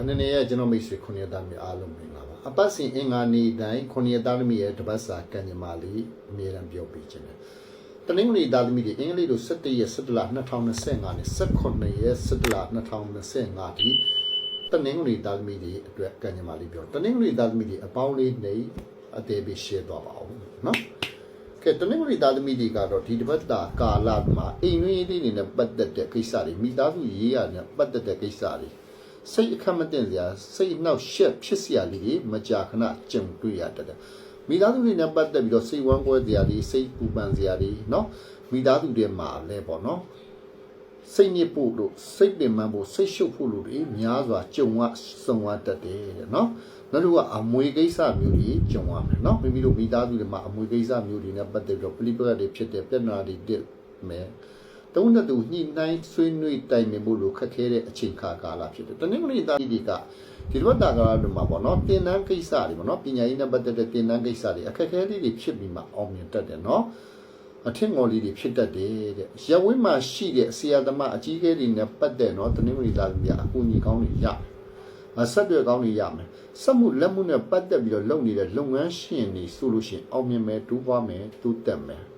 အနေနဲ့ရကျွန်တော်မိတ်ဆွေခုနှစ်သားမျိုးအားလုံးမင်္ဂလာပါအပတ်စဉ်အင်္ဂါနေ့တိုင်းခုနှစ်သားသမီးရဲ့တပတ်စာကံကြမ္မာလေးအမြဲတမ်းပြောပြခြင်းတယ်တနင်္ဂနွေသားသမီးတွေအင်္ဂလိပ်လို17ရက်17လ2025နဲ့18ရက်17လ2025ဒီတနင်္ဂနွေသားသမီးတွေအတွက်ကံကြမ္မာလေးပြောတနင်္ဂနွေသားသမီးတွေအပေါင်းလေးနေအသေးပေး share သွားပါအောင်နော်ကဲတနင်္ဂနွေသားသမီးတွေကတော့ဒီတပတ်တာကာလမှာအိမ်ရင်းလေးတွေနဲ့ပတ်သက်တဲ့ကိစ္စတွေမိသားစုရေးရနဲ့ပတ်သက်တဲ့ကိစ္စတွေ စိတ်အခက်မတင်စရာစိတ်နှောက်ရှက်ဖြစ်စရာလေးတွေမကြာခဏကြုံတွေ့ရတတ်တယ်မိသားစုတွေနဲ့ပတ်သက်ပြီးတော့စိတ်ဝမ်းကွဲစရာတွေစိတ်ပူပန်စရာတွေเนาะမိသားစုတွေမှာလဲပေါ့เนาะစိတ်ညစ်ဖို့လို့စိတ်ပင်ပန်းဖို့စိတ်ရှုပ်ဖို့လို့တွေများစွာကြုံရဆုံရတတ်တယ်တဲ့เนาะနောက်တစ်ခုကအမွေကိစ္စမျိုးတွေကြုံရမယ်เนาะမိမိတို့မိသားစုတွေမှာအမွေကိစ္စမျိုးတွေနဲ့ပတ်သက်ပြီးတော့ပလိပကတွေဖြစ်တဲ့ပြဿနာတွေတက်မယ် တုံးတဲ့သူညှိနှိုင်းဆွေးနွေးတိုင်ပင်ဖို့လိုခက်ခဲတဲ့အချိန်ခါကာလဖြစ်တယ်။တနင်္ဂနွေသားတွေကဒီလိုတာကာလတွေမှာပေါ့နော်တင်နန်းကိစ္စတွေပေါ့နော်ပညာရေးနဲ့ပတ်သက်တဲ့တင်နန်းကိစ္စတွေအခက်အခဲလေးတွေဖြစ်ပြီးမှအောင်မြင်တတ်တယ်နော်။အထင်ငေါ်လေးတွေဖြစ်တတ်တယ်တဲ့။ရဝင်းမှာရှိတဲ့ဆရာသမားအကြီးအကဲတွေနဲ့ပတ်သက်နော်တနင်္ဂနွေသားတွေကအကူအညီကောင်းတွေရ။အဆက်တွေကောင်းတွေရမယ်။စက်မှုလက်မှုနဲ့ပတ်သက်ပြီးတော့လုပ်နေတဲ့လုပ်ငန်းရှင်တွေဆိုလို့ရှိရင်အောင်မြင်မယ်တူးပွားမယ်တူးတက်မယ်။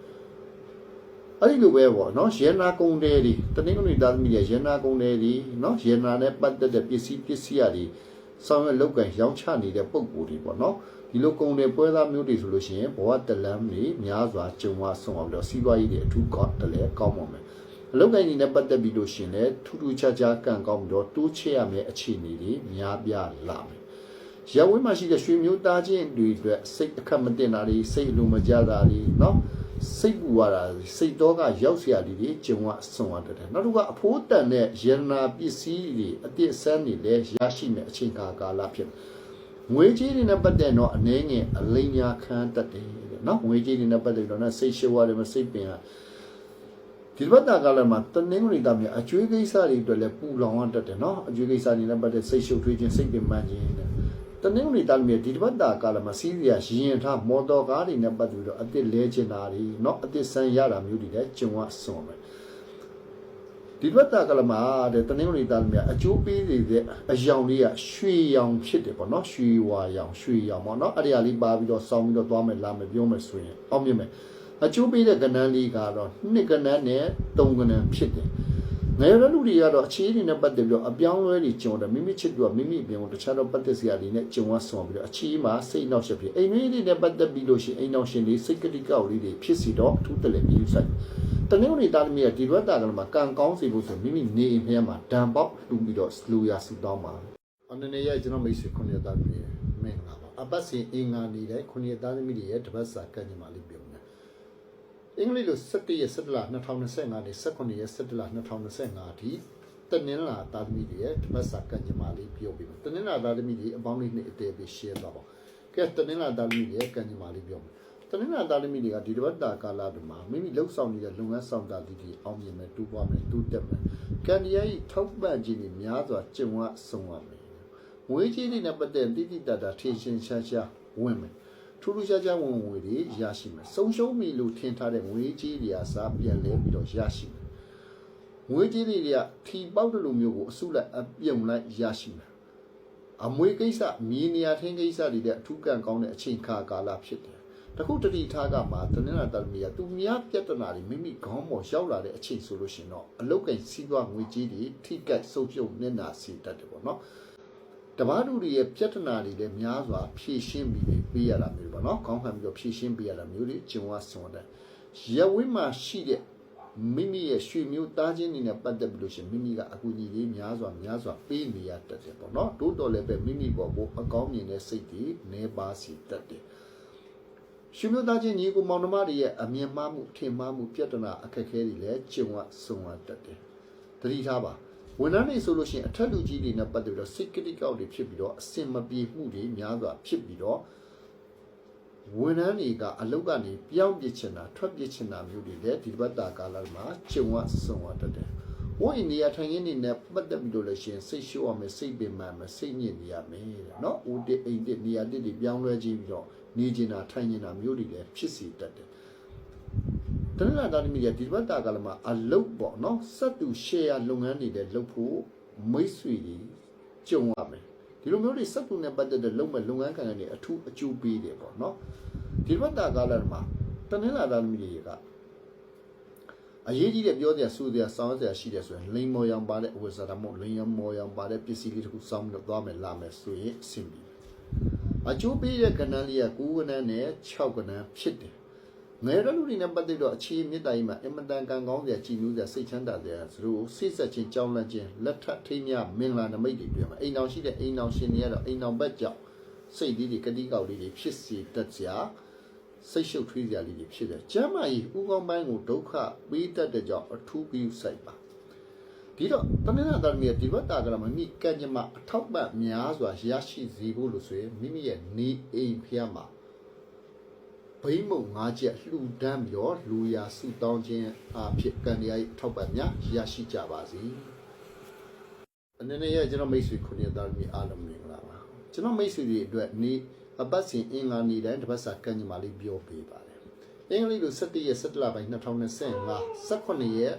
အဲ့ဒီလိုပဲပေါ့နော်ရေနာကုန်းတဲတွေတနင်္ဂနွေသားသမီးရဲ့ရေနာကုန်းတဲတွေနော်ရေနာနဲ့ပတ်သက်တဲ့ပစ္စည်းပစ္စည်းတွေဆောင်ရွက်လုပ်ကန်ရောင်းချနေတဲ့ပုံကိုယ်တွေပေါ့နော်ဒီလိုကုန်းတဲ့ပွဲသားမျိုးတွေဆိုလို့ရှိရင်ဘဝတလန်းတွေများစွာကြုံဝဆုံအောင်လို့စီးပွားရေးတွေအထူးကောင်းတယ်လေကောင်းပါမယ်အလုပ်ကိုင်းတွေနဲ့ပတ်သက်ပြီးလို့ရှိရင်လည်းထူးထူးခြားခြားကံကောင်းပြီးတော့တိုးချဲ့ရမယ့်အခြေအနေတွေများပြားလာမယ်ရဝင်းမှာရှိတဲ့ရွှေမျိုးသားချင်းတွေအတွက်စိတ်အခက်မတင်တာတွေစိတ်အလိုမကျတာတွေเนาะ စိတ်ပူရတာစိတ်တော့ကရောက်เสียတွေတွေဂျုံဝဆုံရတယ်နောက်တစ်ခုကအဖိုးတန်တဲ့ရတနာပစ္စည်းတွေအတိအစမ်းတွေလည်းရရှိမဲ့အချိန်ကာကာလဖြစ်ငွေကြီးတွေနဲ့ပတ်သက်တော့အနေငယ်အလိညာခံတတ်တယ်တဲ့เนาะငွေကြီးတွေနဲ့ပတ်သက်တော့နော်စိတ်ရှုပ်ရတယ်မစိတ်ပင်ရဒီဘက်တာကလည်းမှာတနင်္ဂနွေသားမြအကျွေးကိစ္စတွေအတွက်လည်းပူလောင်ရတတ်တယ်เนาะအကျွေးကိစ္စတွေနဲ့ပတ်သက်စိတ်ရှုပ်ထွေးခြင်းစိတ်ပင်ပန်းခြင်းတဲ့ တနင်္ဂနွေသားမြေဒီတပတ်တာကာလမှာစီးရီးယားရင်ထားမော်တော်ကားတွေနဲ့ပတ်သက်ပြီးတော့အစ်စ်လဲချင်တာတွေเนาะအစ်စ်ဆန်းရတာမျိုးတွေလည်းကျုံဝဆွန်မယ်ဒီတပတ်တာကာလမှာတဲ့တနင်္ဂနွေသားမြေအကျိုးပေးနေတဲ့အယောင်လေးကရွှေရောင်ဖြစ်တယ်ပေါ့เนาะရွှေဝါရောင်ရွှေရောင်ပေါ့เนาะအဲ့ဒီအလေးပါပြီးတော့စောင်းပြီးတော့သွားမယ်လာမယ်ပြောမယ်ဆိုရင်အောင်မြင်မယ်အကျိုးပေးတဲ့ကဏ္ဍလေးကတော့နှစ်ကဏ္ဍနဲ့သုံးကဏ္ဍဖြစ်တယ် ငယ်ရလူတွေကတော့အခြေအနေနဲ့ပတ်သက်ပြီးတော့အပြောင်းအလဲတွေကြုံတယ်မိမိချစ်သူကမိမိအပြင်ကိုတခြားတော့ပတ်သက်စရာတွေနဲ့ကြုံရဆောင်ပြီးတော့အခြေမှာစိတ်နှောက်ရှက်ဖြစ်အိမ်မင်းတွေနဲ့ပတ်သက်ပြီးလို့ရှိရင်အိမ်နှောက်ရှင်တွေစိတ်ကတိကောက်လေးတွေဖြစ်စီတော့အထူးတလည်းမြည်ဆိုင်တနင်္ဂနွေသားသမီးကဒီဘက်တာကလည်းမှာကံကောင်းစီဖို့ဆိုမိမိနေအိမ်ထဲမှာဒံပေါက်လှူပြီးတော့လူရဆူတောင်းပါအနေနဲ့ရကျွန်တော်မိတ်ဆွေခုနှစ်သားသမီးရဲ့မင်္ဂလာပါအပတ်စဉ်အင်္ဂါနေ့တိုင်းခုနှစ်သားသမီးတွေရဲ့တပတ်စာကံညီမလေးပြောမယ် အင်္ဂလိပ်လို17ရက်17လ2025နဲ့18ရက်17လ2025အထိတနင်္လာသားသမီးတွေရဲ့တပတ်စာကံညီမလေးပြောပြမယ်တနင်္လာသားသမီးတွေအပေါင်းလေးနဲ့အသေးပေး share သွားပါကဲတနင်္လာသားသမီးတွေရဲ့ကံညီမလေးပြောမယ်တနင်္လာသားသမီးတွေကဒီတပတ်တာကာလတွေမှာမိမိလှုပ်ဆောင်နေတဲ့လုပ်ငန်းဆောင်တာတွေဒီအောင်မြင်မယ်တူးပွားမယ်တူးတက်မယ်ကံတရားကြီးထောက်ပံ့ခြင်းတွေများစွာကျုံဝဆုံရမယ်ငွေကြီးတွေနဲ့ပတ်သက်တိတိတတ်တာထင်ရှင်ရှားရှားဝင်မယ် ထူးထူးခြားခြားဝင်ဝင်တွေရရှိမယ်ဆုံးရှုံးပြီလို့ထင်ထားတဲ့ငွေကြေးတွေအစားပြန်လဲပြီးတော့ရရှိမယ်ငွေကြေးတွေကထီပေါက်တဲ့လိုမျိုးကိုအစုလိုက်အပြုံလိုက်ရရှိမယ်အမွေကိစ္စမြေနေရာထင်းကိစ္စတွေတဲ့အထူးကံကောင်းတဲ့အချိန်ခါကာလဖြစ်တယ်တခုတတိထားကမှတနင်္လာတမီးကသူများပြဿနာတွေမိမိခေါင်းပေါ်ရောက်လာတဲ့အချိန်ဆိုလို့ရှင်တော့အလုတ်ကင်စီးပွားငွေကြေးတွေထိကတ်ဆုပ်ပြုတ်နေနာစေတတ်တယ်ပေါ့နော် တပားတူတွေရဲ့ပြဿနာတွေလည်းများစွာဖြည့်ရှင်းပြီးပေးရတာမျိုးပေါ့နော်ခေါင်းခံပြီးတော့ဖြည့်ရှင်းပေးရတာမျိုးတွေကျုံဝဆွန်တယ်ရဝင်းမှာရှိတဲ့မိမိရဲ့ရွှေမျိုးသားချင်းတွေနဲ့ပတ်သက်ပြီးလို့ရှိရင်မိမိကအကူအညီလေးများစွာများစွာပေးနေရတတ်တယ်ပေါ့နော်တိုးတော်လည်းပဲမိမိပေါ်ကိုအကောင်းမြင်တဲ့စိတ်တွေနေပါစီတတ်တယ်ရွှေမျိုးသားချင်းညီကိုမောင်နှမတွေရဲ့အမြင်မှားမှုထင်မှားမှုပြဿနာအခက်အခဲတွေလည်းကျုံဝဆုံရတတ်တယ်သတိထားပါ ဝန်ထမ်းတွေဆိုလို့ရှိရင်အထက်လူကြီးတွေနဲ့ပတ်သက်ပြီးတော့စိတ်ကတိကောက်တွေဖြစ်ပြီးတော့အစင်မပြေမှုတွေများစွာဖြစ်ပြီးတော့ဝန်ထမ်းတွေကအလုပ်ကနေပြောင်းပြစ်ချင်တာထွက်ပြစ်ချင်တာမျိုးတွေလည်းဒီဘက်တာကာလမှာကျုံဝဆုံရတတ်တယ်။ဝန်နေရာထိုင်ရင်းနေနဲ့ပတ်သက်ပြီးတော့လည်းရှင်စိတ်ရှိုးရမယ်စိတ်ပင်ပန်းမယ်စိတ်ညစ်နေရမယ်တဲ့နော်။ဦးတအိမ်တနေရာတစ်တွေပြောင်းလဲကြည့်ပြီးတော့နေကျင်တာထိုင်ကျင်တာမျိုးတွေလည်းဖြစ်စီတတ်တယ်။ တနင်္လာသားသမီးရဒီဘက်တာကလည်းမအလုတ်ပေါ့နော်စက်တူ share လုပ်ငန်းတွေလည်းလုပ်ဖို့မိတ်ဆွေတွေကြုံရမယ်ဒီလိုမျိုးတွေစက်ကူနဲ့ပတ်သက်တဲ့လုံမဲ့လုပ်ငန်းကံတွေအထူးအကျိုးပေးတယ်ပေါ့နော်ဒီဘက်တာကာလမှာတနင်္လာသားသမီးတွေကအရေးကြီးတဲ့ပြောစရာဆိုစရာစောင်းစရာရှိတယ်ဆိုရင်လိန်မော်ရောင်ပါတဲ့အဝတ်စားဒါမှမဟုတ်လိန်ရမော်ရောင်ပါတဲ့ပစ္စည်းလေးတစ်ခုစောင်းပြီးတော့သွားမယ်လာမယ်ဆိုရင်အဆင်ပြေတယ်အကျိုးပေးတဲ့ကဏ္ဍလေးက9ကဏ္ဍနဲ့6ကဏ္ဍဖြစ်တယ် ငယ်ရလူတွေနဲ့ပတ်သက်တော့အခြေမြင့်တိုင်းမှာအင်မတန်ကံကောင်းစရာကြည်နူးစရာစိတ်ချမ်းသာစရာသူတို့စိတ်ဆက်ချင်းကြောင်းလန့်ခြင်းလက်ထပ်ထိမ်းမြမင်္ဂလာနမိတ်တွေတွေ့မှာအိမ်တော်ရှိတဲ့အိမ်တော်ရှင်တွေကတော့အိမ်တော်ဘက်ကြောင့်စိတ်လေးတွေကတိကောက်လေးတွေဖြစ်စီတတ်စရာစိတ်ရှုပ်ထွေးစရာလေးတွေဖြစ်တယ်ကျမ်းမာရေးဥကောင်းပိုင်းကိုဒုက္ခပေးတတ်တဲ့ကြောင့်အထူးပြုစိုက်ပါဒီတော့တမန်တော်သားမြေဒီဘက်တာကလည်းမမိကံကြမ္မာအထောက်ပံ့များစွာရရှိစေဖို့လို့ဆိုရင်မိမိရဲ့နေအိမ်ဖျားမှာ ဘိမုံငါးချက်လှူဒန်းပြီးတော့လူရာစုတောင်းခြင်းအဖြစ်ကံတရား၏ထောက်ပံ့များရရှိကြပါစေ။အနေနဲ့ရကျွန်တော်မိတ်ဆွေခုနှစ်သားမျိုးအားလုံးမင်္ဂလာပါ။ကျွန်တော်မိတ်ဆွေတွေအတွက်နေအပတ်စဉ်အင်္ဂါနေ့တိုင်းတစ်ပတ်စာကံညီမလေးပြောပေးပါတယ်။အင်္ဂလိပ်လို17ရက်17လပိုင်း2025 18ရက်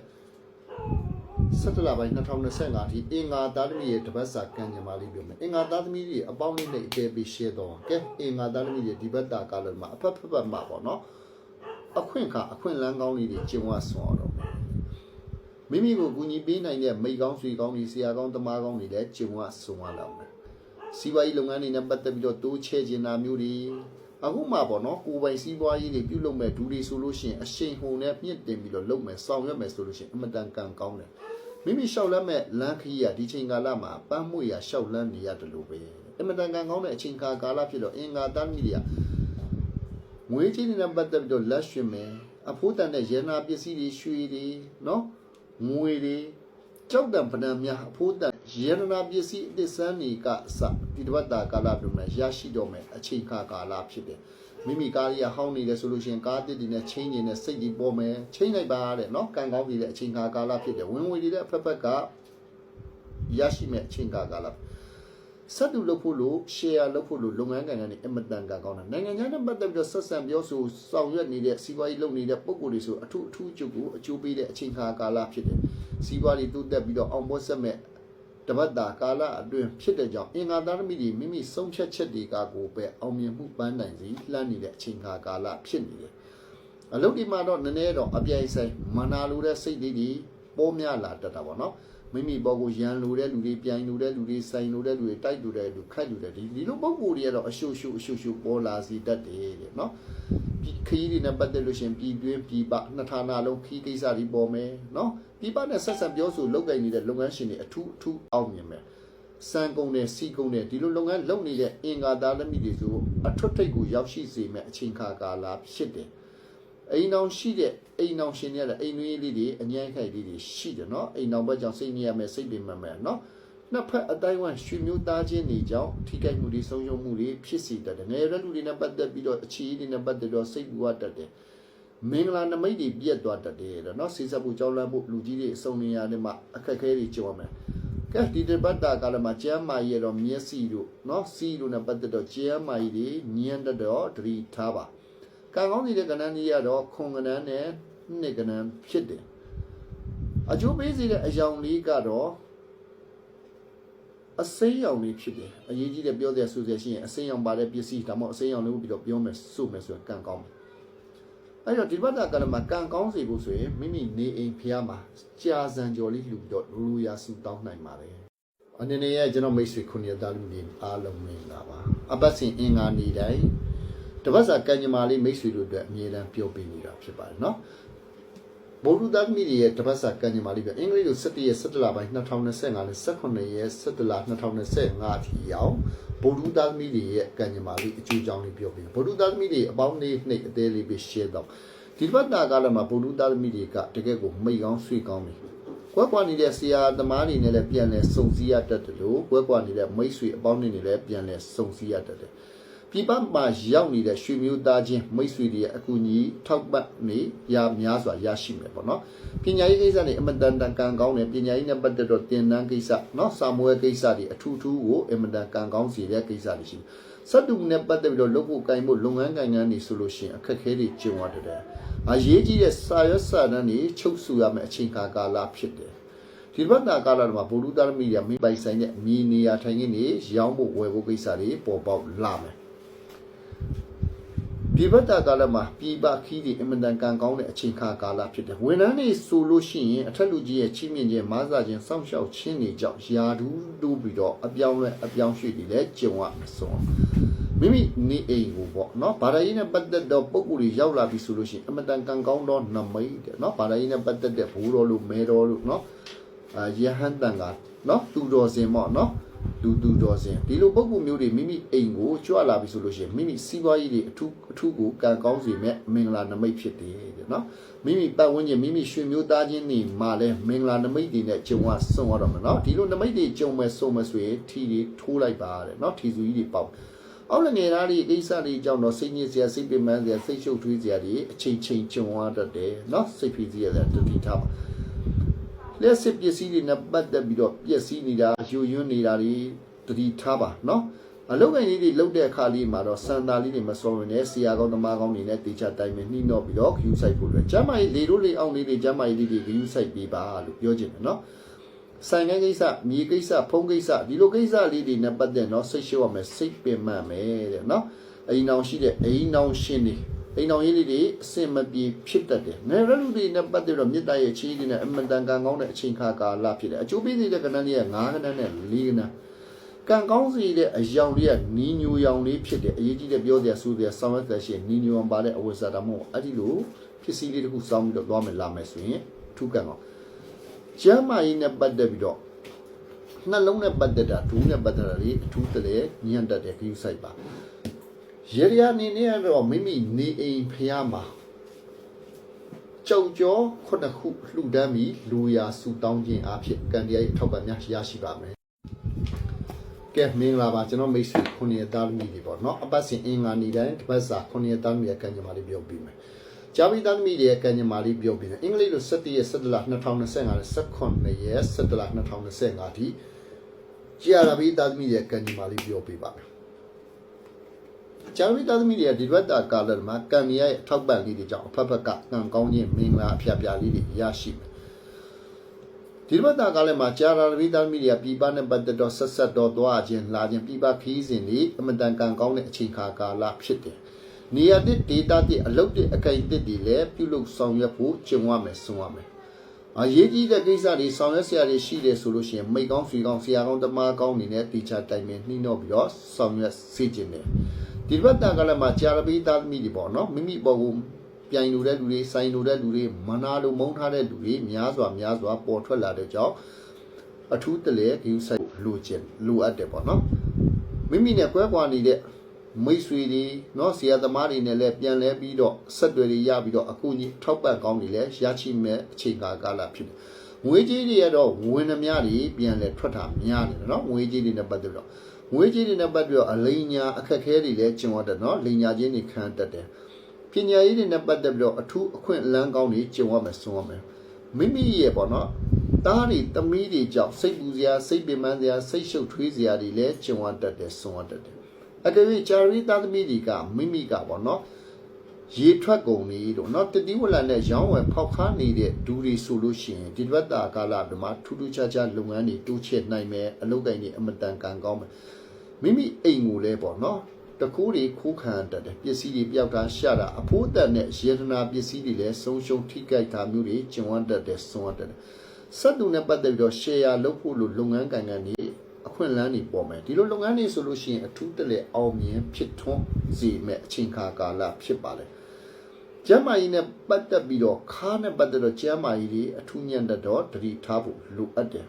17လပိုင်း2025ဒီအင်္ဂါသားသမီးရဲ့တပတ်စာကံညီမလေးပြောမယ်။အင်္ဂါသားသမီးတွေအပေါင်းလေးနဲ့အသေးပေး share တော့ကဲအင်္ဂါသားသမီးတွေဒီဘက်တာကလည်းမှာအဖက်ဖက်ဖက်မှာပေါ့နော်။အခွင့်ခါအခွင့်လန်းကောင်းလေးတွေကျင့်ဝတ်ဆွန်တော့မယ်။မိမိကိုကူညီပေးနိုင်တဲ့မိကောင်းဆွေကောင်းတွေဆရာကောင်းတမားကောင်းတွေလည်းကျင့်ဝတ်ဆွန်ရတော့မယ်။စီးပွားရေးလုပ်ငန်းတွေနဲ့ပတ်သက်ပြီးတော့တိုးချဲ့ခြင်းနာမျိုးတွေအခုမှပေါ့နော်ကိုယ်ပိုင်စီးပွားရေးတွေပြုလုပ်မဲ့ဒူတွေဆိုလို့ရှိရင်အရှိန်ဟုန်နဲ့မြင့်တင်ပြီးတော့လုပ်မယ်ဆောင်ရွက်မယ်ဆိုလို့ရှိရင်အမတန်ကံကောင်းတယ်။ မိမိလျှောက်လန်းမဲ့လမ်းခရီးကဒီချိန်ကာလမှာပန်းမွေရလျှောက်လန်းနေရတယ်လို့ပဲအမတန်ကံကောင်းတဲ့အချိန်ကာကာလဖြစ်တော့အင်္ဂါတမ်းကြီးတွေကငွေချင်းတွေနဲ့ပတ်သက်ပြီးတော့လက်ရွှင်မယ်အဖိုးတန်တဲ့ရေနာပစ္စည်းတွေရွှေတွေနော်ငွေတွေကြောက်တံပဏံများအဖိုးတန်ရေနာပစ္စည်းအသစ်စမ်းတွေကအစဒီတပတ်တာကာလပြုမယ်ရရှိတော့မယ်အချိန်ကာကာလဖြစ်တယ် မိမိကားကြီးကဟောင်းနေတယ်ဆိုလို့ရှိရင်ကားတစ်တွေနဲ့ချင်းနေနဲ့စိတ်ကြီးပေါ်မယ်ချင်းလိုက်ပါတဲ့နော်ကံကောင်းနေတဲ့အချိန်ကာကာလဖြစ်တယ်ဝင်ဝင်တွေတဲ့အဖက်ဖက်ကရရှိမဲ့အချိန်ကာကာလဆက်တူလုပ်ဖို့လို့ share လုပ်ဖို့လို့လုပ်ငန်းကဏ္ဍတွေအမတန်ကကောင်းတယ်နိုင်ငံခြားနဲ့ပတ်သက်ပြီးတော့ဆက်ဆံပြောဆိုဆောင်ရွက်နေတဲ့စီးပွားရေးလုပ်နေတဲ့ပုံကိုယ်တွေဆိုအထူးအထူးအကျိုးကိုအကျိုးပေးတဲ့အချိန်ခါကာလဖြစ်တယ်စီးပွားရေးတိုးတက်ပြီးတော့အောင်ပွဲဆက်မဲ့ တပတ်တာကာလအတွင်းဖြစ်တဲ့ကြောင့်အင်္ဂါသားသမီးတွေမိမိဆုံးဖြတ်ချက်တွေကကိုပဲအောင်မြင်မှုပန်းနိုင်စီလှမ်းနေတဲ့အချိန်ခါကာလဖြစ်နေတယ်အလုပ်ဒီမှာတော့နည်းနည်းတော့အပြိုင်ဆိုင်မနာလိုတဲ့စိတ်လေးတွေပေါ်များလာတတ်တာပေါ့နော် မိမိဘောကိုရန်လိုတဲ့လူတွေပြိုင်လိုတဲ့လူတွေဆိုင်လိုတဲ့လူတွေတိုက်လိုတဲ့လူခိုက်လိုတဲ့ဒီဒီလိုပုံကိုယ်တွေကတော့အရှုရှုအရှုရှုပေါ်လာစီတတ်တယ်တဲ့နော်ဒီခရီးတွေနဲ့ပတ်သက်လို့ရှရင်ပြည်တွင်းပြည်ပနှစ်ဌာနလုံးခီးကိစ္စတွေပေါ်မယ်နော်ပြည်ပနဲ့ဆက်ဆက်ပြောဆိုလုပ်ကိုင်နေတဲ့လုပ်ငန်းရှင်တွေအထူးအထူးအောင်မြင်မယ်စံကုန်နဲ့စီကုန်နဲ့ဒီလိုလုပ်ငန်းလုပ်နေတဲ့အင်္ဂါသားလက်မိတွေဆိုအထွတ်ထိပ်ကိုရောက်ရှိစေမဲ့အချိန်ခါကာလဖြစ်တယ် အိမ်အောင်ရှိတဲ့အိမ်အောင်ရှင်တွေလည်းအိမ်နွေးလေးတွေအញ្ញိုင်းခိုက်လေးတွေရှိတယ်နော်အိမ်အောင်ဘက်ကြောင့်စိတ်ညစ်ရမယ်စိတ်ပင်မမယ်နော်နှစ်ဖက်အတိုင်းဝမ်ရွှေမျိုးသားချင်းတွေကြောင့်ထိခိုက်မှုတွေဆုံးရှုံးမှုတွေဖြစ်စေတတ်တယ်ငယ်ရွယ်လူတွေနဲ့ပတ်သက်ပြီးတော့အခြေအနေတွေနဲ့ပတ်သက်တော့စိတ်ပူရတတ်တယ်မင်္ဂလာနမိတ်တွေပြည့်သွားတတ်တယ်တဲ့နော်ဆေးဆက်မှုကြောင်းလန့်မှုလူကြီးတွေအစုံနေရာတွေမှာအခက်အခဲတွေကြုံရမယ်ကဲဒီတပတ်တာကလည်းမှာကျမ်းမာရေးတော့မျက်စိတို့နော်စီတို့နဲ့ပတ်သက်တော့ကျမ်းမာရေးတွေညံ့တတ်တော့တတိထားပါ ကံကောင်းနေတဲ့ကဏ္ဍကြီးကတော့ခွန်ကဏ္ဍနဲ့နှစ်ကဏ္ဍဖြစ်တယ်အကျိုးပေးစေတဲ့အယောင်လေးကတော့အစိမ်းရောင်လေးဖြစ်တယ်အရေးကြီးတဲ့ပြောစရာဆိုစရာရှိရင်အစိမ်းရောင်ပါတဲ့ပစ္စည်းဒါမှမဟုတ်အစိမ်းရောင်လေးကိုပြီးတော့ပြောမယ်ဆိုမယ်ဆိုရင်ကံကောင်းတယ်အဲ့တော့ဒီဘက်ကကလည်းမှာကံကောင်းစေဖို့ဆိုရင်မိမိနေအိမ်ဖျားမှာကြာစံကြော်လေးလှူပြီးတော့လူလူရာစုတောင်းနိုင်ပါတယ်အနေနဲ့ရဲ့ကျွန်တော်မိတ်ဆွေခုနှစ်သားလူတွေအားလုံးမင်္ဂလာပါအပတ်စဉ်အင်္ဂါနေ့တိုင်း တပတ်စာကံကြမ္မာလေးမိတ်ဆွေတို့အတွက်အမြဲတမ်းပြောပြနေတာဖြစ်ပါတယ်နော်ဗုဒ္ဓသားသမီးတွေရဲ့တပတ်စာကံကြမ္မာလေးပြအင်္ဂလိပ်လို17ရက်17လပိုင်း2025နဲ့18ရက်17လ2025ထိရောက်ဗုဒ္ဓသားသမီးတွေရဲ့ကံကြမ္မာလေးအကျိုးကြောင့်လေးပြောပြဗုဒ္ဓသားသမီးတွေအပေါင်းလေးနှိပ်အသေးလေးပဲ share တော့ဒီဘက်တာကလည်းမှာဗုဒ္ဓသားသမီးတွေကတကယ်ကိုမိတ်ကောင်းဆွေကောင်းတယ်ကွက်ကွာနေတဲ့ဆရာသမားတွေနဲ့လည်းပြန်လဲစုံစည်းရတတ်တယ်လို့ကွက်ကွာနေတဲ့မိတ်ဆွေအပေါင်းတွေနဲ့လည်းပြန်လဲစုံစည်းရတတ်တယ် ပြပမှာရောက်နေတဲ့ရွှေမျိုးသားချင်းမိတ်ဆွေတွေရဲ့အကူအညီထောက်ပံ့နေရများစွာရရှိမယ်ပေါ့နော်ပညာရေးကိစ္စတွေအမတန်တန်ကံကောင်းတယ်ပညာရေးနဲ့ပတ်သက်တော့တင်တန်းကိစ္စနော်စာမွေးကိစ္စတွေအထူးထူးကိုအမတန်ကံကောင်းစေတဲ့ကိစ္စတွေရှိတယ်စက်တူနဲ့ပတ်သက်ပြီးတော့လုပ်ဖို့ကင်ဖို့လုပ်ငန်းကင်ငန်းတွေဆိုလို့ရှိရင်အခက်အခဲတွေကျုံရတယ်အရေးကြီးတဲ့စာရွက်စာတမ်းတွေချုပ်ဆူရမယ့်အချိန်ကာလဖြစ်တယ်ဒီဒီဘက်တာကာလမှာဗုဒ္ဓသားသမီးတွေကမိပိုင်ဆိုင်တဲ့မြေနေရာထိုင်ခင်းတွေရောင်းဖို့ဝယ်ဖို့ကိစ္စတွေပေါ်ပေါက်လာမယ် ဒီဘက်တာကာလမှာပြည်ပခီးတွေအင်မတန်ကန်ကောင်းတဲ့အချိန်ခါကာလဖြစ်တယ်ဝန်ထမ်းတွေဆိုလို့ရှိရင်အထက်လူကြီးရဲ့ချီးမြှင့်ခြင်းမားစာခြင်းစောင့်ရှောက်ခြင်းတွေကြောင့်ယာဒူးတိုးပြီးတော့အပြောင်းလဲအပြောင်းရွှေ့တွေလည်းကြုံရမှာဆိုတော့မိမိနေအိမ်ကိုပေါ့နော်ဗာရာကြီးနဲ့ပတ်သက်တော့ပုံကိုယ်တွေရောက်လာပြီဆိုလို့ရှိရင်အမတန်ကံကောင်းတော့နမိတ်တဲ့နော်ဗာရာကြီးနဲ့ပတ်သက်တဲ့ဘိုးတော်လို့မဲတော်လို့နော်အာယဟန်တန်ကနော်သူတော်စင်ပေါ့နော် လူသူတော်စင်ဒီလိုပုံကူမျိုးတွေမိမိအိမ်ကိုကြွလာပြီဆိုလို့ရှိရင်မိမိစီးပွားရေးတွေအထူးအထူးကိုကံကောင်းစေမဲ့မင်္ဂလာနမိတ်ဖြစ်တယ်တဲ့နော်မိမိပတ်ဝန်းကျင်မိမိရွှေမျိုးသားချင်းတွေမှာလဲမင်္ဂလာနမိတ်တွေနဲ့ဂျုံဝဆွံ့ရတော့မယ်နော်ဒီလိုနမိတ်တွေဂျုံမဲ့ဆုံမဲ့ဆိုရင်ထီတွေထိုးလိုက်ပါတဲ့နော်ထီစုကြီးတွေပေါက်အောင်လည်းငယ်သားတွေအိစတွေကြောင့်တော့စိတ်ညစ်စရာစိတ်ပင်ပန်းစရာစိတ်ရှုပ်ထွေးစရာတွေအချိန်ချင်းဂျုံဝတတ်တယ်နော်စိတ်ဖိစီးရတဲ့တတိထားပါ လက်စစ်ပစ္စည်းတွေနဲ့ပတ်သက်ပြီးတော့ပျက်စီးနေတာယူယွန်းနေတာတွေတတိထားပါနော်အလုပ်ကိန်းလေးတွေလုပ်တဲ့အခါလေးမှာတော့စံတာလေးတွေမစော်ဝင်နဲ့ဆရာကောင်းသမားကောင်းတွေနဲ့တေချာတိုင်ပင်နှီးနှော့ပြီးတော့ဂယူဆိုင်ဖို့အတွက်ကျမကြီးလေတို့လေအောင်လေးတွေကျမကြီးလေးတွေဂယူဆိုင်ပေးပါလို့ပြောချင်တယ်နော်ဆိုင်ငယ်ကိစ္စမြေကိစ္စဖုံးကိစ္စဒီလိုကိစ္စလေးတွေနဲ့ပတ်သက်တော့စိတ်ရှုပ်ရမယ်စိတ်ပင်ပန်းမယ်တဲ့နော်အိမ်အောင်ရှိတဲ့အိမ်အောင်ရှင်တွေ အိမ်အောင်ရေးလေးတွေအစင်မပြေဖြစ်တတ်တယ်ငယ်ရလူတွေနဲ့ပတ်သက်တော့မြစ်တာရဲ့ချီးတွေနဲ့အမတန်ကံကောင်းတဲ့အချိန်ခါကာလဖြစ်တယ်အကျိုးပေးတဲ့ကဏ္ဍလေးက9ကဏ္ဍနဲ့4ကဏ္ဍကံကောင်းစီတဲ့အယောင်လေးကနီးညိုရောင်လေးဖြစ်တယ်အရေးကြီးတဲ့ပြောစရာဆိုစရာဆောင်ရွက်တဲ့ရှင်နီးညိုအောင်ပါတဲ့အဝိဇ္ဇာတမို့အဲ့ဒီလိုဖြစ်စီလေးတစ်ခုစောင်းပြီးတော့သွားမယ်လာမယ်ဆိုရင်ထူးကံကောင်းကျမ်းမာရေးနဲ့ပတ်သက်ပြီးတော့နှလုံးနဲ့ပတ်သက်တာဒူးနဲ့ပတ်သက်တာတွေအထူးတည်းညံ့တတ်တဲ့ခ ्यू ဆိုင်ပါ ရေရအနေနဲ့ကတော့မိမိနေအိမ်ဖျားမှာကြောက်ကြောခုနှစ်ခုလှူဒန်းပြီးလူရာဆူတောင်းခြင်းအဖြစ်ကံတရားရဲ့ထောက်ပံ့များရရှိပါမယ်ကဲမင်္ဂလာပါကျွန်တော်မိတ်ဆွေခုနှစ်သားသမီးတွေပေါ့နော်အပတ်စဉ်အင်္ဂါနေ့တိုင်းတစ်ပတ်စာခုနှစ်သားသမီးရဲ့ကံကြမ္မာလေးပြောပြမယ်ဂျာဗီသားသမီးတွေရဲ့ကံကြမ္မာလေးပြောပြတယ်အင်္ဂလိပ်လို17ရက်17လ2025နဲ့18ရက်17လ2025ဒီဂျာဗီသားသမီးရဲ့ကံကြမ္မာလေးပြောပြပါမယ် ဂျာဗီသားသမီးတွေကဒီဘက်တာကာလမှာကံရရဲ့အထောက်ပံ့လေးတွေကြောင့်အဖက်ဖက်ကကံကောင်းခြင်းမင်္ဂလာအဖျားဖျားလေးတွေရရှိတယ်ဒီဘက်တာကာလမှာဂျာဗီသားသမီးတွေကပြည်ပနဲ့ပတ်သက်တော့ဆက်ဆက်တော့သွားခြင်းလာခြင်းပြည်ပခီးစဉ်တွေအမတန်ကံကောင်းတဲ့အချိန်ခါကာလဖြစ်တယ်နေရာတစ်ဒေတာတစ်အလုပ်တစ်အကိုင်တစ်တွေလည်းပြုလုပ်ဆောင်ရွက်ဖို့ကျင့်ဝတ်မယ်ဆုံးရမယ်။အရေးကြီးတဲ့ကိစ္စတွေဆောင်ရွက်ဆရာတွေရှိတယ်ဆိုလို့ရှိရင်မိကောင်းဖီကောင်းဆရာကောင်းတမကောင်းနေနဲ့တီချာတိုင်ပင်နှိမ့်တော့ပြီးတော့ဆောင်ရွက်စေခြင်းတယ်။ ဒီဘက်တန်ကလည်းမှာကြာရပိသားသမီးတွေပေါ့နော်မိမိပေါ်ကိုပြိုင်လို့တဲ့လူတွေဆိုင်လို့တဲ့လူတွေမနာလို့မုန်းထားတဲ့လူတွေများစွာများစွာပေါ်ထွက်လာတဲ့ကြောင့်အထူးတလဲဒီဆိုင်လိုချင်လိုအပ်တယ်ပေါ့နော်မိမိနဲ့ကွဲကွာနေတဲ့ မိတ်ဆွေတွေเนาะဆရာသမားတွေနဲ့လည်းပြန်လဲပြီးတော့ဆက်တွေတွေရပြီးတော့အခုကြီးထောက်ပံ့ကောင်းတွေလည်းရရှိမဲ့အချိန်ကာကာလဖြစ်တယ်။ငွေကြေးတွေကတော့ဝင်နှများတွေပြန်လဲထွက်တာများတယ်เนาะငွေကြေးတွေနဲ့ပတ်သက်တော့ ငွေကြေးတွေနဲ့ပတ်သက်တော့အလိညာအခက်ခဲတွေလည်းကျင်ဝတ်တယ်เนาะလိညာချင်းတွေခံတတ်တယ်။ပညာရေးတွေနဲ့ပတ်သက်ပြီးတော့အထူးအခွင့်အလန်းကောင်းတွေကျင်ဝတ်မယ်ဆုံးရမယ်။မိမိရဲ့ပေါ့เนาะတားတွေတမီးတွေကြောင့်စိတ်ပူစရာစိတ်ပင်ပန်းစရာစိတ်ရှုပ်ထွေးစရာတွေလည်းကျင်ဝတ်တတ်တယ်ဆုံးဝတ်တတ်တယ်။ အကယ်၍ဂျာရီသားသမီးတွေကမိမိကပေါ့နော်ရေထွက်ကုန်နေတော့เนาะတတိဝလနဲ့ရောင်းဝယ်ဖောက်ခါနေတဲ့ဒူတွေဆိုလို့ရှိရင်ဒီဘက်တာကာလဒီမှာထူးထူးခြားခြားလုပ်ငန်းတွေတိုးချဲ့နိုင်မယ်အလုပ်ကိုင်တွေအမတန်ကန်ကောင်းမယ် မိမိအိမ်ကိုလည်းပေါ့နော်တကူတွေခိုးခံတတ်တယ်ပစ္စည်းတွေပျောက်တာရှာတာအဖိုးအသက်နဲ့ရေဒနာပစ္စည်းတွေလည်းဆုံးရှုံးထိခိုက်တာမျိုးတွေကျင်ဝတ်တတ်တယ်ဆုံးဝတ်တတ်တယ်စက်တူနဲ့ပတ်သက်ပြီးတော့ share လုပ်ဖို့လို့လုပ်ငန်းကိုင်ကန်တွေအခွင့်အလမ်းတွေပေါ်မယ်ဒီလိုလုပ်ငန်းတွေဆိုလို့ရှိရင်အထူးတလဲအောင်မြင်ဖြစ်ထွန်းစေမဲ့အချိန်ခါကာလဖြစ်ပါလေကျမ်းမာရေးနဲ့ပတ်သက်ပြီးတော့ခါနဲ့ပတ်သက်တော့ကျမ်းမာရေးတွေအထူးညံ့တတ်တော့တတိထားဖို့လိုအပ်တယ်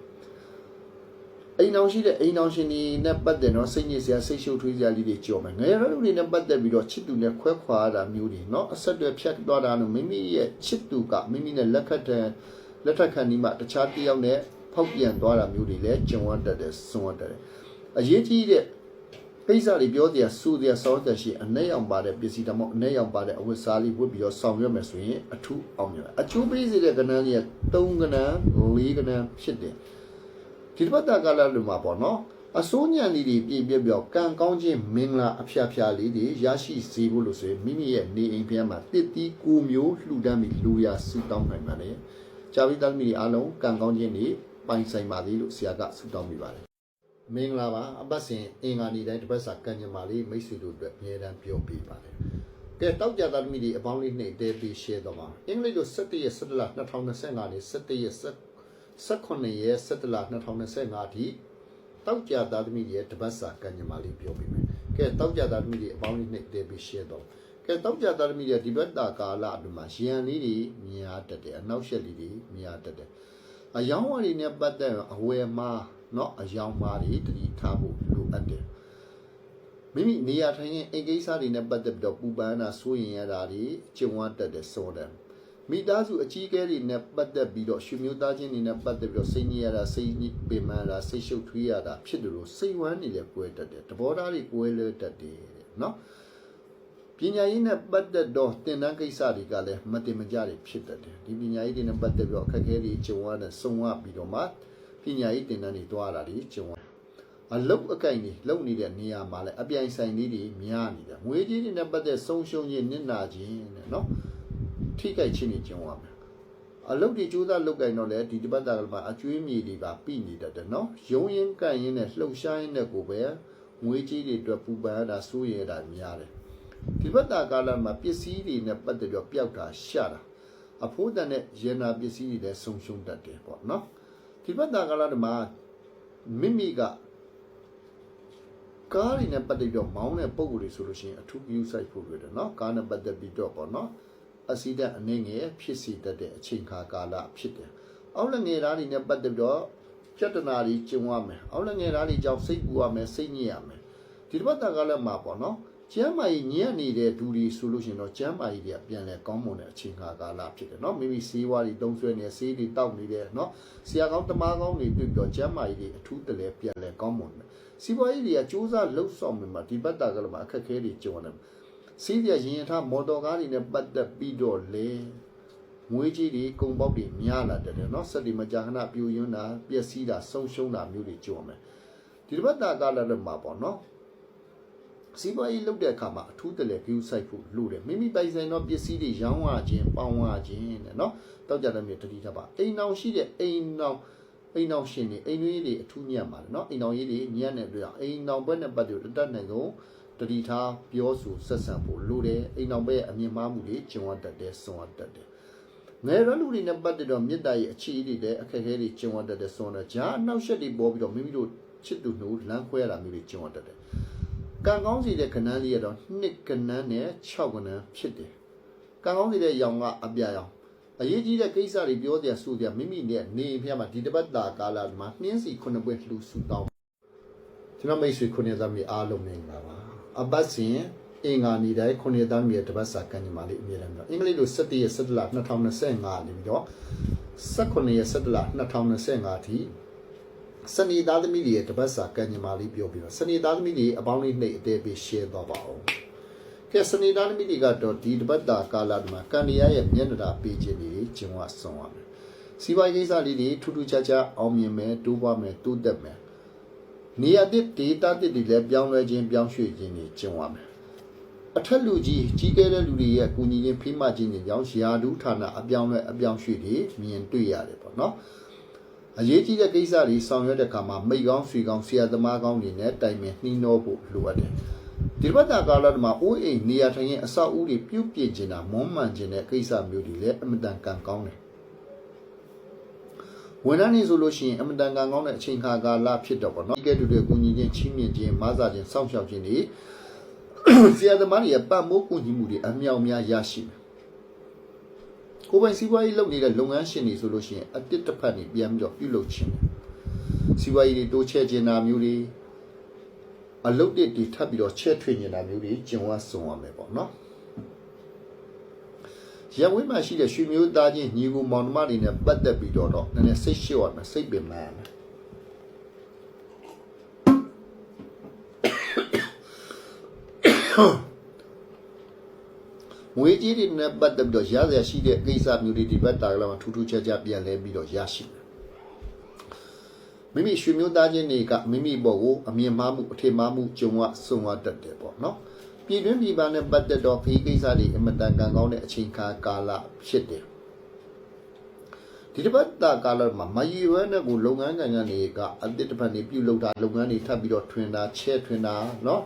အိမ်အောင်ရှိတဲ့အိမ်အောင်ရှင်တွေနဲ့ပတ်သက်တော့စိတ်ညစ်စရာစိတ်ရှုပ်ထွေးစရာလေးတွေကြော်မယ်ငယ်ရလူတွေနဲ့ပတ်သက်ပြီးတော့ချစ်သူနဲ့ခွဲခွာရတာမျိုးတွေเนาะအဆက်တွေဖြတ်သွားတာလို့မိမိရဲ့ချစ်သူကမိမိနဲ့လက်ခတ်တဲ့လက်ထက်ခံဒီမှာတခြားတစ်ယောက်နဲ့ဖောက်ပြန်သွားတာမျိုးတွေလည်းကြုံရတတ်တယ်စွန့်ရတတ်တယ်အရေးကြီးတဲ့ကိစ္စတွေပြောစရာစူစရာစောစရာရှိအ내ရောင်ပါတဲ့ပစ္စည်းတမောအ내ရောင်ပါတဲ့အဝတ်စားလေးဝတ်ပြီးတော့ဆောင်ရွက်မယ်ဆိုရင်အထူးအောင်မြင်အကျိုးပေးစေတဲ့ကဏ္ဍကြီးက3ကဏ္ဍ4ကဏ္ဍဖြစ်တယ် ဒီတစ်ပတ်တာကာလလိုမှာပေါ့နော်အစိုးညံလေးတွေပြည့်ပြည့်ပြောကံကောင်းခြင်းမင်္ဂလာအဖျားဖျားလေးတွေရရှိစေဖို့လို့ဆိုရင်မိမိရဲ့နေအိမ်ဖျားမှာတစ်တီးကိုမျိုးလှူဒန်းပြီးလူရဆူတောင်းနိုင်ပါလေ။ဂျာဗီသားသမီးတွေအားလုံးကံကောင်းခြင်းတွေပပိုင်ဆိုင်ပါသည်လို့ဆရာကဆုတောင်းမိပါတယ်မင်္ဂလာပါအပတ်စဉ်အင်္ဂါနေ့တိုင်းတစ်ပတ်စာကံကြမ္မာလေးမိတ်ဆွေတို့အတွက်အမြဲတမ်းပြောပြပါတယ်ကဲတောက်ကြသားသမီးတွေအပေါင်းလေးနှိပ်တဲပြီး share တော့ပါအင်္ဂလိပ်လို17ရက်17လ2025နေ့17ရက် 18ရက်17လ2025ထိတောက်ကြသားသမီးတွေရဲ့တပတ်စာကံကြမ္မာလေးပြောပြမယ်ကဲတောက်ကြသားသမီးတွေအပေါင်းလေးနှိပ်တဲပြီး share တော့ကဲတောက်ကြသားသမီးတွေဒီဘက်တာကာလအတွင်းမှာရန်လေးတွေများတတ်တယ်အနောက်ရှက်လေးတွေများတတ်တယ်အယောင်းဝါတွေနဲ့ပတ်သက်အဝယ်မှားเนาะအယောင်းမားတွေတတိထားဖို့လိုအပ်တယ်မိမိနေရာထိုင်ရင်အိမ်ကိစ္စတွေနဲ့ပတ်သက်ပြီးတော့ပူပန်တာစိုးရင်ရတာတွေကျုံဝတ်တတ်တယ်စောတယ် မိသားစုအကြီးအကဲတွေနဲ့ပတ်သက်ပြီးတော့ရွှေမျိုးသားချင်းတွေနဲ့ပတ်သက်ပြီးတော့စိတ်ညစ်ရတာစိတ်ပင်ပန်းတာစိတ်ရှုပ်ထွေးရတာဖြစ်တယ်လို့စိတ်ဝမ်းနေလဲကွဲတတ်တယ်တဘောသားတွေကွဲလဲတတ်တယ်နော်ပညာရေးနဲ့ပတ်သက်တော့သင်တန်းကိစ္စတွေကလည်းမတင်မကြတွေဖြစ်တတ်တယ်ဒီပညာရေးတွေနဲ့ပတ်သက်ပြီးတော့အခက်အခဲတွေကြုံရတဲ့ဆုံရပြီးတော့မှပညာရေးသင်တန်းတွေတွားတာတွေကြုံရအလုတ်အကင်ကြီးလုံနေတဲ့နေရာမှာလည်းအပြိုင်ဆိုင်လေးတွေများနေတယ်ငွေကြီးတွေနဲ့ပတ်သက်ဆုံးရှုံးခြင်းနစ်နာခြင်းတဲ့နော် ထိခိုက်ခြင်းတွေကျုံရမယ်အလုတ်တွေကြိုးစားလုတ်ကင်တော့လေဒီတပတ်တာကမှအကျွေးမြေတွေပါပြိနေတတ်တယ်နော်ရုံရင်ကန်ရင်နဲ့လှုပ်ရှားရင်နဲ့ကိုပဲငွေကြီးတွေအတွက်ပူပန်ရတာစိုးရတာများတယ်ဒီဘက်တာကာလမှာပစ္စည်းတွေနဲ့ပတ်သက်ပြီးပျောက်တာရှာတာအဖိုးတန်တဲ့ရေနာပစ္စည်းတွေလည်းဆုံးရှုံးတတ်တယ်ပေါ့နော်ဒီဘက်တာကာလမှာမိမိကကားတွေနဲ့ပတ်သက်ပြီးတော့မောင်းတဲ့ပုံကိုယ်တွေဆိုလို့ရှိရင်အထူး view site ဖို့တွေ့တယ်နော်ကားနဲ့ပတ်သက်ပြီးတော့ပေါ့နော် အစီဒတ်အနေငယ်ဖြစ်စီတတ်တဲ့အချိန်ခါကာလဖြစ်တယ်အောက်လက်ငယ်သားတွေနဲ့ပတ်သက်ပြီးတော့ပြဿနာတွေကျုံရမယ်အောက်လက်ငယ်သားတွေကြောင့်စိတ်ပူရမယ်စိတ်ညစ်ရမယ်ဒီတစ်ပတ်တာကာလမှာပေါ့နော်ကျမ်းမာရေးညံ့နေတဲ့ဒူတွေဆိုလို့ရှိရင်တော့ကျမ်းမာရေးတွေကပြန်လဲကောင်းမွန်တဲ့အချိန်ခါကာလဖြစ်တယ်เนาะမိမိစေးဝါးတွေတုံးဆွဲနေဆေးတွေတောက်နေတယ်เนาะဆရာကောင်းတမားကောင်းတွေတွေ့ပြီးတော့ကျမ်းမာရေးတွေအထူးတလဲပြန်လဲကောင်းမွန်တယ်စီးပွားရေးတွေကစူးစမ်းလှုပ်ဆောင်နေမှာဒီဘက်တာကလည်းအခက်အခဲတွေကြုံရတယ် စီးပြရင်ရထားမော်တော်ကားတွေနဲ့ပတ်သက်ပြီးတော့လေငွေကြီးတွေကုန်ပေါက်တွေများလာတယ်နော်စက်တွေမကြာခဏပြိုယွန်းတာပျက်စီးတာဆုံးရှုံးတာမျိုးတွေကြုံရမယ်ဒီတစ်ပတ်တာကာလလည်းမှာပေါ့နော်စီးပွားရေးလုပ်တဲ့အခါမှာအထူးတလဲ view site ဖို့လိုတယ်မိမိပိုင်ဆိုင်တော့ပစ္စည်းတွေရောင်းရခြင်းပေါင်းရခြင်းတဲ့နော်တောက်ကြတဲ့မြေတတိထပ်ပါအိမ်အောင်ရှိတဲ့အိမ်အောင်အိမ်အောင်ရှင်တွေအိမ်တွင်းတွေအထူးညံ့ပါတယ်နော်အိမ်အောင်ရေးတွေညံ့နေတွေ့အောင်အိမ်အောင်ဘက်နဲ့ပတ်သက်တတ်နိုင်ဆုံး တတိထားပြောဆိုဆက်ဆံဖို့လိုတယ်အိမ်အောင်ဘက်ရဲ့အမြင်မှားမှုတွေကျုံရတတ်တယ်စွန်ရတတ်တယ်ငယ်ရလူတွေနဲ့ပတ်သက်တော့မေတ္တာရဲ့အခြေအတွေလည်းအခက်အခဲတွေကျုံရတတ်တယ်စွန်တယ်ဂျာအနောက်ရှက်တွေပေါ်ပြီးတော့မိမိတို့ချစ်သူနှုတ်လမ်းခွဲရတာမျိုးတွေကျုံရတတ်တယ်ကံကောင်းစီတဲ့ခဏန်းလေးရတော့နှစ်ကဏန်းနဲ့6ကဏန်းဖြစ်တယ်ကံကောင်းစီတဲ့ရောင်ကအပြရောင်အရေးကြီးတဲ့ကိစ္စတွေပြောကြဆိုကြမိမိနဲ့နေဖျက်မှာဒီတပတ်တာကာလမှာနှင်းစီခုနှစ်ပွဲလှူဆူတောင်းကျွန်တော်မိတ်ဆွေခုနှစ်သားမြေအားလုံးနေပါပါ အပတ်စဉ်အင်္ဂါနေ့တိုင်းခုနှစ်သားမြေတပတ်စာကံညီမလေးအမြဲတမ်းပြောအင်္ဂလိပ်လို17ရက်17လ2025နေပြီးတော့18ရက်17လ2025အထိစနေသားသမီးတွေရဲ့တပတ်စာကံညီမလေးပြောပြီးတော့စနေသားသမီးတွေအပေါင်းလေးနှိပ်အသေးပေး share တော့ပါအောင်ကဲစနေသားသမီးတွေကတော့ဒီတပတ်တာကာလမှာကံရရဲ့မျက်နှာပေးခြင်းတွေကျင်ဝဆောင်ရမယ်စီးပွားရေးကိစ္စလေးတွေထူးထူးခြားခြားအောင်မြင်မယ်တိုးပွားမယ်တိုးတက်မယ် နေရာတစ်ဒေတာတစ်တွေလည်းပြောင်းလဲခြင်းပြောင်းရွှေ့ခြင်းတွေကျင်ဝမယ်အထက်လူကြီးကြီးကဲတဲ့လူတွေရဲ့ကူညီခြင်းဖိမခြင်းတွေကြောင့်ရာထူးဌာနအပြောင်းလဲအပြောင်းရွှေ့တွေမြင်တွေ့ရတယ်ပေါ့နော်အရေးကြီးတဲ့ကိစ္စတွေဆောင်ရွက်တဲ့အခါမှာမိကောင်းဆွေကောင်းဆရာသမားကောင်းတွေနဲ့တိုင်ပင်နှီးနှောဖို့လိုအပ်တယ်ဒီဘက်တာကာလမှာအိုးအိမ်နေရာထိုင်ရင်အဆောက်အဦတွေပြုတ်ပြစ်ခြင်းတာမွမ်းမံခြင်းတဲ့ကိစ္စမျိုးတွေလည်းအမတန်ကံကောင်းတယ် ဝန်ထမ်းတွေဆိုလို့ရှိရင်အမတန်ကံကောင်းတဲ့အချိန်ခါကာလဖြစ်တော့ပေါ့နော်ဒီကဲတူတွေကူညီခြင်းချင်းမြင့်ခြင်းမဆာခြင်းစောင့်ရှောက်ခြင်းတွေဆရာသမားတွေရဲ့ပတ်မိုးကူညီမှုတွေအမြောက်များရရှိမယ်ကိုယ်ပိုင်စီးပွားရေးလုပ်နေတဲ့လုပ်ငန်းရှင်တွေဆိုလို့ရှိရင်အတစ်တစ်ဖက်နေပြန်ပြီးတော့ပြုလုပ်ခြင်းစီးပွားရေးတွေတိုးချဲ့ခြင်းနာမျိုးတွေအလုတ်တွေတွေထပ်ပြီးတော့ချဲ့ထွေနေတာမျိုးတွေကျင်ဝတ်ဆုံးရမယ်ပေါ့နော် ရဝိမှာရှိတဲ့ရွှေမျိုးသားချင်းညီကိုမောင်နှမတွေနဲ့ပတ်သက်ပြီးတော့တော့နည်းနည်းစိတ်ရှော့ရမယ်စိတ်ပင်ပန်းရမယ်ငွေကြီးတွေနဲ့ပတ်သက်ပြီးတော့ရရရှိတဲ့ကိစ္စမျိုးတွေဒီဘက်တာကလာမှာထူးထူးခြားခြားပြန်လဲပြီးတော့ရရှိတယ်မိမိရွှေမျိုးသားချင်းတွေကမိမိဘောကိုအမြင်မှားမှုအထင်မှားမှုကြုံရဆုံးရတတ်တယ်ပေါ့နော် ပြည်တွင်းပြည်ပနဲ့ပတ်သက်တော့ဖေးကိစ္စတွေအမတန်ကန်ကောင်းတဲ့အချိန်ခါကာလဖြစ်တယ် ဒီတစ်ပတ်တာကာလမှာမယီဝဲနဲ့ကိုလုပ်ငန်းကံကနေကအတစ်တစ်ပတ်နေပြုတ်လောက်တာလုပ်ငန်းတွေထပ်ပြီးတော့ထွင်တာချဲထွင်တာเนาะ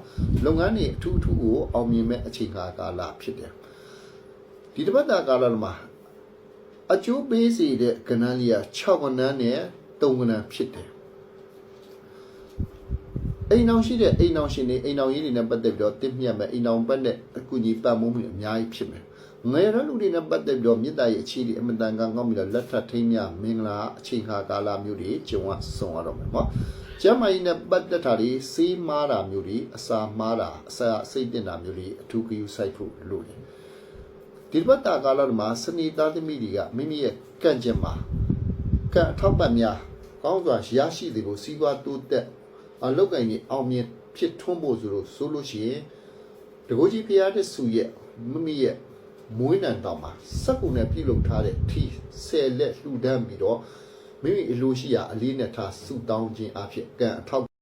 လုပ်ငန်းတွေအထူးအထူးကိုအောင်မြင်မဲ့အချိန်ကာကာလဖြစ်တယ်ဒီတစ်ပတ်တာကာလမှာအကျိုးပေးစေတဲ့ကဏ္ဍလေးက6ကဏ္ဍနဲ့3ကဏ္ဍဖြစ်တယ် အိမ်အောင်ရှိတဲ့အိမ်အောင်ရှင်တွေအိမ်အောင်ရေးတွေနဲ့ပတ်သက်ပြီးတော့တင့်မြတ်မဲ့အိမ်အောင်ပတ်နဲ့အကူအညီပတ်မိုးမှုအများကြီးဖြစ်မယ်ငယ်ရလူတွေနဲ့ပတ်သက်ပြီးတော့မြစ်တာရဲ့အခြေဒီအမတန်ကောင်းကောင်းပြီးတော့လက်ထပ်ထိမ်းမြမင်္ဂလာအချိန်ခါကာလမျိုးတွေကျုံဝဆုံရတော့မယ်နော်ကျမ်းမာရေးနဲ့ပတ်သက်တာတွေစေးမားတာမျိုးတွေအစာမားတာအစာစိတ်တင်တာမျိုးတွေအထူးဂရုစိုက်ဖို့လိုတယ်ဒီဘက်တာကာလမှာစနေသားသမီးတွေကမိမိရဲ့ကန့်ကျင်မှာကန့်အထောက်ပံ့များကောင်းစွာရရှိသည်ကိုစီးပွားတိုးတက် အလုပ်ကိုင်ကြီးအောင်မြင်ဖြစ်ထွန်းဖို့ဆိုလို့ဆိုလို့ရှိရင်တကူကြီးဖျားတဲ့စုရဲ့မိမိရဲ့မွေးနံတောင်မှာစက်ကူနဲ့ပြုလုပ်ထားတဲ့ထီဆယ်လက်လှူဒန်းပြီးတော့မိမိအလိုရှိရာအလေးနဲ့ထားဆူတောင်းခြင်းအဖြစ်ကံအထောက်